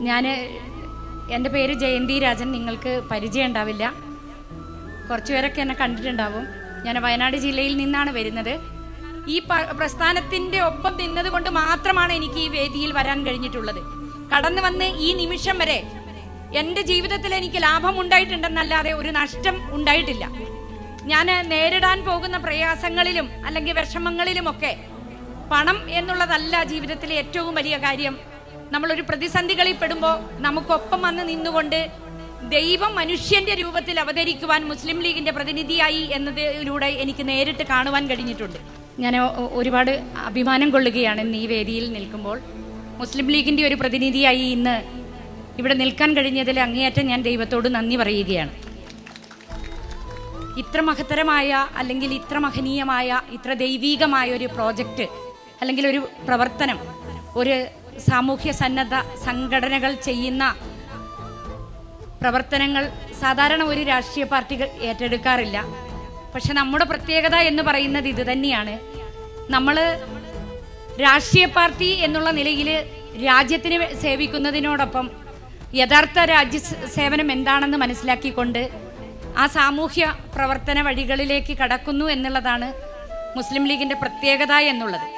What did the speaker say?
ഞാൻ എന്റെ പേര് ജയന്തി രാജൻ നിങ്ങൾക്ക് പരിചയം ഉണ്ടാവില്ല. കുറച്ച് പേരൊക്കെ എന്നെ കണ്ടിട്ടുണ്ടാവും. ഞാൻ വയനാട് ജില്ലയിൽ നിന്നാണ് വരുന്നത്. ഈ പ്രസ്ഥാനത്തിന്റെ ഒപ്പം നിന്നത് കൊണ്ട് മാത്രമാണ് എനിക്ക് ഈ വേദിയിൽ വരാൻ കഴിഞ്ഞിട്ടുള്ളത്. കടന്നു വന്ന് ഈ നിമിഷം വരെ എന്റെ ജീവിതത്തിൽ എനിക്ക് ലാഭം ഉണ്ടായിട്ടുണ്ടെന്നല്ലാതെ ഒരു നഷ്ടം ഉണ്ടായിട്ടില്ല. ഞാൻ നേരിടാൻ പോകുന്ന പ്രയാസങ്ങളിലും അല്ലെങ്കിൽ വിഷമങ്ങളിലുമൊക്കെ പണം എന്നുള്ളതല്ല ജീവിതത്തിലെ ഏറ്റവും വലിയ കാര്യം. നമ്മളൊരു പ്രതിസന്ധികളിൽ പെടുമ്പോൾ നമുക്കൊപ്പം വന്ന് നിന്നുകൊണ്ട് ദൈവം മനുഷ്യന്റെ രൂപത്തിൽ അവതരിക്കുവാൻ മുസ്ലിം ലീഗിന്റെ പ്രതിനിധിയായി എന്നതിലൂടെ എനിക്ക് നേരിട്ട് കാണുവാൻ കഴിഞ്ഞിട്ടുണ്ട്. ഞാൻ ഒരുപാട് അഭിമാനം കൊള്ളുകയാണ് ഇന്ന് ഈ വേദിയിൽ നിൽക്കുമ്പോൾ. മുസ്ലിം ലീഗിന്റെ ഒരു പ്രതിനിധിയായി ഇന്ന് ഇവിടെ നിൽക്കാൻ കഴിഞ്ഞതിൽ അങ്ങേയറ്റം ഞാൻ ദൈവത്തോട് നന്ദി പറയുകയാണ്. ഇത്ര മഹത്തരമായ അല്ലെങ്കിൽ ഇത്ര മഹനീയമായ ഇത്ര ദൈവീകമായ ഒരു പ്രോജക്റ്റ് അല്ലെങ്കിൽ ഒരു പ്രവർത്തനം ഒരു സാമൂഹ്യ സന്നദ്ധ സംഘടനകൾ ചെയ്യുന്ന പ്രവർത്തനങ്ങൾ സാധാരണ ഒരു രാഷ്ട്രീയ പാർട്ടികൾ ഏറ്റെടുക്കാറില്ല. പക്ഷെ നമ്മുടെ പ്രത്യേകത എന്ന് പറയുന്നത് ഇത് തന്നെയാണ്. നമ്മൾ രാഷ്ട്രീയ പാർട്ടി എന്നുള്ള നിലയിൽ രാജ്യത്തിന് സേവിക്കുന്നതിനോടൊപ്പം യഥാർത്ഥ രാജ്യ സേവനം എന്താണെന്ന് മനസ്സിലാക്കിക്കൊണ്ട് ആ സാമൂഹ്യ പ്രവർത്തന വഴികളിലേക്ക് കടക്കുന്നു എന്നുള്ളതാണ് മുസ്ലിം ലീഗിന്റെ പ്രത്യേകത എന്നുള്ളത്.